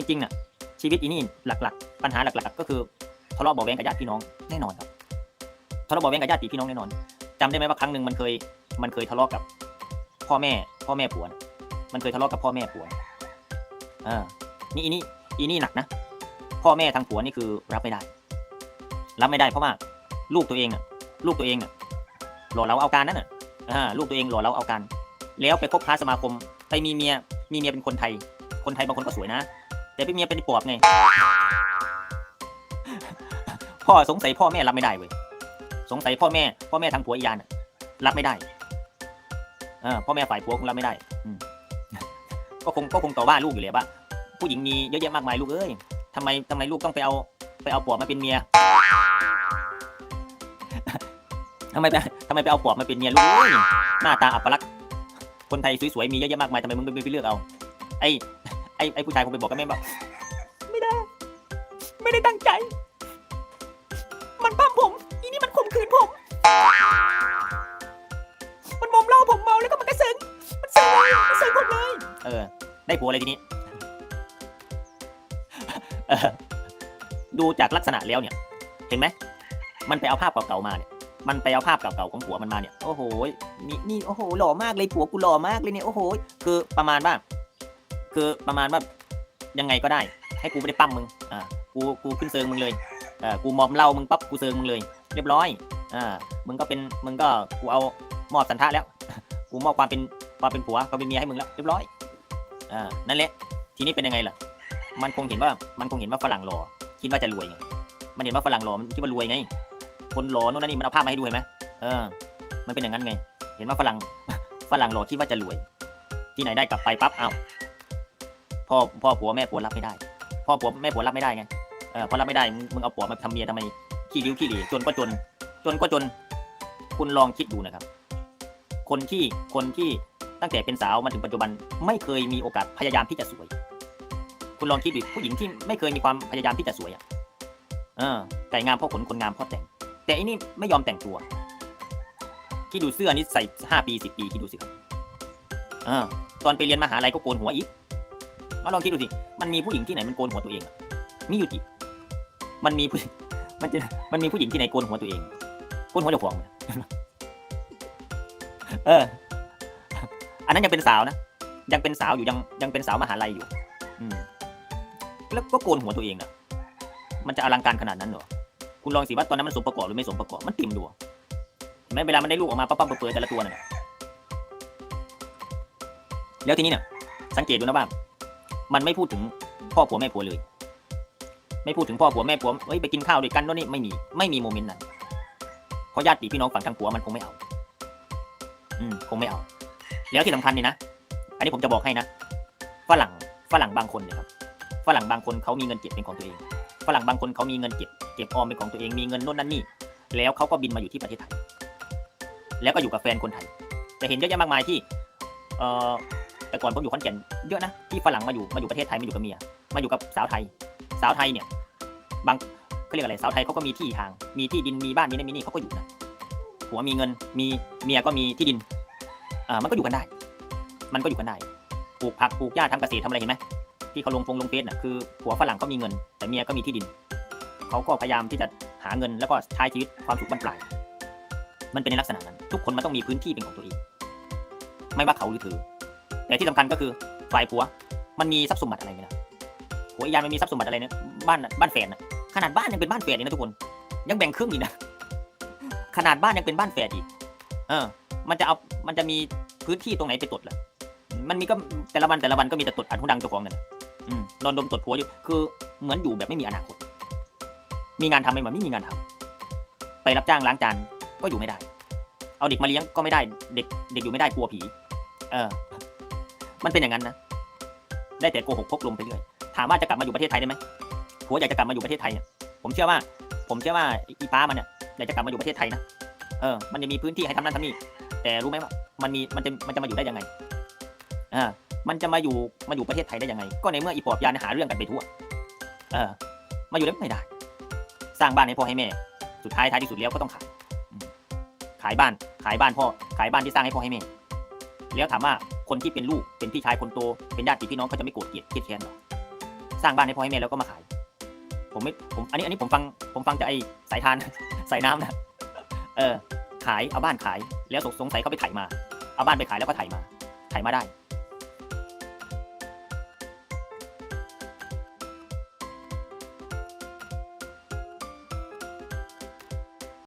จริงๆน่ะชีวิตอีนี่หลัก ๆ ปัญหาหลักๆ ก็คือทะเลาะเบาะแวงกับญาติพี่น้องแน่นอนครับทะเลาะเบาะแวงกับญาติพี่น้องแน่นอนจำได้ไหมว่าครั้งหนึ่งมันเคยมันเคยทะเลาะกับพ่อแม่ พ่อแม่ผัวมันเคยทะเลาะกับพ่อแม่ผัวน่ะเออนี่อีนี่อีนี่หนักนะพ่อแม่ทางผัวนี่คือรับไม่ได้ รับไม่ได้เพราะว่าลูกตัวเองอะ ลูกตัวเองอะหล่อเราเอาการนั่นน่ะลูกตัวเองหล่อเราเอาการแล้วไปคบค้าสมาคมไปมีเมียมีเมียเป็นคนไทย คนไทยบางคนก็สวยนะ แต่เป็นเมียเป็นปอบไง พ่อสงสัยพ่อแม่รับไม่ได้เว้ย สงสัยพ่อแม่ พ่อแม่ทางผัวอียาน่ะรับไม่ได้เออพ่อแม่ฝ่ายผัวคงรับไม่ได้ก็คงก็คงต่อว่าลูกอยู่เลยว่า ผู้หญิงมีเยอะแยะมากมายลูกเอ้ยทำไมทำไมลูกต้องไปเอาไปเอาปอบมาเป็นเมียทำไมไปทำไมไปเอาปอบมาเป็นเมียลูกหน้าตาอัปลักษณ์คนไทยสวยๆมีเยอะแยะมากมายทำไมมึงไปเลือกเอา ไอ้ ไอ้ไอ้ผู้ชายคงไปบอกกับแม่บอกไม่ได้ ไม่ได้ตั้งใจ มันปั้มผม อีนี่มันข่มขืนผม มันมอมเหล้าผมเมาแล้วก็มันกระเซ็งมันเซ็งเลยมันเซ็งผมเลย เออ ได้ผัวอะไรทีนี้เออดูจากลักษณะแล้วเนี่ย เห็นไหม มันไปเอาภาพเก่าๆมาเนี่ย มันไปเอาภาพเก่าๆของผัวมันมาเนี่ย โอ้โห นี่นี่โอ้โห หล่อมากเลยผัวกูหล่อมากเลยเนี่ย โอ้โห คือประมาณว่า คือประมาณว่ายังไงก็ได้ ให้กูไม่ได้ปั้มมึงอ่ากูกูขึ้นเซิงมึงเลยอ่ากูมอมเหล้ามึงปั๊บกูเซิงมึงเลย เรียบร้อยอ่ามึงก็เป็นมึงก็กูเอามอบสันทะแล้ว กูมอบความเป็นความเป็นผัวความเป็นเมียให้มึงแล้วเรียบร้อยอ่านั่นแหละทีนี้เป็นยังไงล่ะ มันคงเห็นว่ามันคงเห็นว่าฝรั่งหล่อคิดว่าจะรวยไงมันเห็นว่าฝรั่งหล่อมันคิดว่ารวยไง คนหล่อโน่นนั่นนี่มันเอาภาพมาให้ดูเห็นไหมเออ มันเป็นอย่างนั้นไง เห็นว่าฝรั่งฝรั่งหล่อคิดว่าจะรวย ที่ไหนได้กลับไปปั๊บเอ้า พ่อพ่อผัวแม่ผัวรับไม่ได้ พ่อผัวแม่ผัวรับไม่ได้ไงเออพอรับไม่ได้มึงเอาผัวมาทำเมียทำไมขี้ริ้วขี้หร่จนก็จน จนก็จน คุณลองคิดดูนะครับ คนที่คนที่ตั้งแต่เป็นสาวมาถึงปัจจุบันไม่เคยมีโอกาสพยายามที่จะสวย คุณลองคิดดูผู้หญิงที่ไม่เคยมีความพยายามที่จะสวยอะเออไก่งามเพราะขนคนงามเพราะแต่ง แต่อันนี้ไม่ยอมแต่งตัวคิดดูเสื้อนี่ใส่ห้าปีสิบปีคิดดูสิครับเออตอนไปเรียนมหาลัยก็โกนหัวอีก มาลองคิดดูสิ มันมีผู้หญิงที่ไหนมันโกนหัวตัวเองอะมีอยู่กี่มันมีผู้มันจะมันมีผู้หญิงที่ไหนโกนหัวตัวเอง โกนหัวเจ้าของเออ อันนั้นยังเป็นสาวนะ ยังเป็นสาวอยู่ยังยังเป็นสาวมหาลัยอยู่ อืม แล้วก็โกนหัวตัวเองนะมันจะอลังการขนาดนั้นเหรอ คุณลองสิว่าตอนนั้นมันสมประกอบหรือไม่สมประกอบ มันติ่มดูเห็นไหมเวลามันได้ลูกออกมาปั๊บปั๊บเปิดแต่ละตัวน่ะแล้วทีนี้เนี่ยสังเกตดูนะว่า มันไม่พูดถึงพ่อผัวแม่ผัวเลย ไม่พูดถึงพ่อผัวแม่ผัวเฮ้ยไปกินข้าวด้วยกันโน่นนี่ไม่มีไม่มีโมเมนต์นั้นเพราะญาติพี่น้องฝั่งทางผัวมันคงไม่เอา อืมคงไม่เอา แล้วที่สำคัญนี่นะ อันนี้ผมจะบอกให้นะฝรั่งฝรั่งบางคนเนี่ยครับฝรั่งบางคนเขามีเงินเก็บเป็นของตัวเองฝรั่งบางคนเขามีเงินเก็บเก็บออมเป็นของตัวเองมีเงินโน่นนั่นนี่ แล้วเขาก็บินมาอยู่ที่ประเทศไทย แล้วก็อยู่กับแฟนคนไทยจะเห็นเยอะแยะมากมายที่เอ่อ แต่ก่อนผมอยู่ขอนแก่นเยอะนะที่ฝรั่งมาอยู่มาอยู่ประเทศไทยมาอยู่กับเมียมาอยู่กับสาวไทย สาวไทยเนี่ยบางเขาเรียกอะไรสาวไทยเขาก็มีที่ทาง มีที่ดินมีบ้านมีนั่นมีนี่เขาก็อยู่นะผัวมีเงินมีเมียก็มีที่ดินอ่ามันก็อยู่กันได้ มันก็อยู่กันได้ปลูกผักปลูกหญ้าทำเกษตรทำอะไรเห็นไหมที่เขาลงฟงลงเฟซน่ะคือผัวฝรั่งก็มีเงิน แต่เมียก็มีที่ดินเขาก็พยายามที่จะหาเงินแล้วก็ใช้ชีวิตความสุขบรรปลายมันเป็นในลักษณะนั้น ทุกคนมันต้องมีพื้นที่เป็นของตัวเอง ไม่ว่าเขาหรือเธอ แต่ที่สำคัญก็คือฝ่ายผัว มันมีทรัพย์สมบัติอะไรเนี่ะผัวอียานมันมีทรัพย์สมบัติอะไรเนี่ยบ้านบ้านแฝดนะขนาดบ้านยังเป็นบ้านแฝดเลยนะทุกคน ยังแบ่งครึ่งอีกนะขนาดบ้านยังเป็นบ้านแฝดอีก เออ มันจะเอามันจะมีพื้นที่ตรงไหนไปตดล่ะมันมีก็แต่ละวันแต่ละวันก็มีแต่ตดอันหุดังเจ้าของนั่นน่ะอืมนอนดมตดผัวอยู่คือเหมือนอยู่แบบไม่มีอนาคต มีงานทำไหมมันไม่มีงานทำไปรับจ้างล้างจานก็อยู่ไม่ได้ เอาเด็กมาเลี้ยงก็ไม่ได้ เด็กเด็กอยู่ไม่ได้กลัวผี เออ มันเป็นอย่างนั้นนะ ได้แต่โกหกพกลมไปเรื่อย ถามว่าจะกลับมาอยู่ประเทศไทยได้ไหมผัวอยากจะกลับมาอยู่ประเทศไทยเนี่ย ผมเชื่อว่า ผมเชื่อว่าอีป้ามันเนี่ยอยากจะกลับมาอยู่ประเทศไทยนะ เออ มันจะมีพื้นที่ให้ทำนั่นทำนี่ แต่รู้ไหมว่า มันมี มันจะ มันจะมาอยู่ได้ยังไง อ่า มันจะมาอยู่ มาอยู่ประเทศไทยได้ยังไง ก็ในเมื่ออีปอบยานหาเรื่องกันไปทั่ว เออ มาอยู่ได้ไม่ได้ สร้างบ้านให้พ่อให้แม่ สุดท้ายท้ายที่สุดแล้วก็ต้องขาย ขายบ้าน ขายบ้านพ่อ ขายบ้านที่สร้างให้พ่อให้แม่ แล้วถามว่า คนที่เป็นลูกเป็นพี่ชายคนโตเป็นญาติพี่น้องเขาจะไม่โกรธเกลียดเครียดแค้นหรอสร้างบ้านให้พ่อให้แม่แล้วก็มาขาย ผมไม่ผมอันนี้อันนี้ผมฟังผมฟังจากไอ้สายทาน สายน้ำนะเออขายเอาบ้านขายแล้วสงสัยเขาไปไถ่ายมา เอาบ้านไปขายแล้วก็ไถ่ายมาไถ่ายมาได้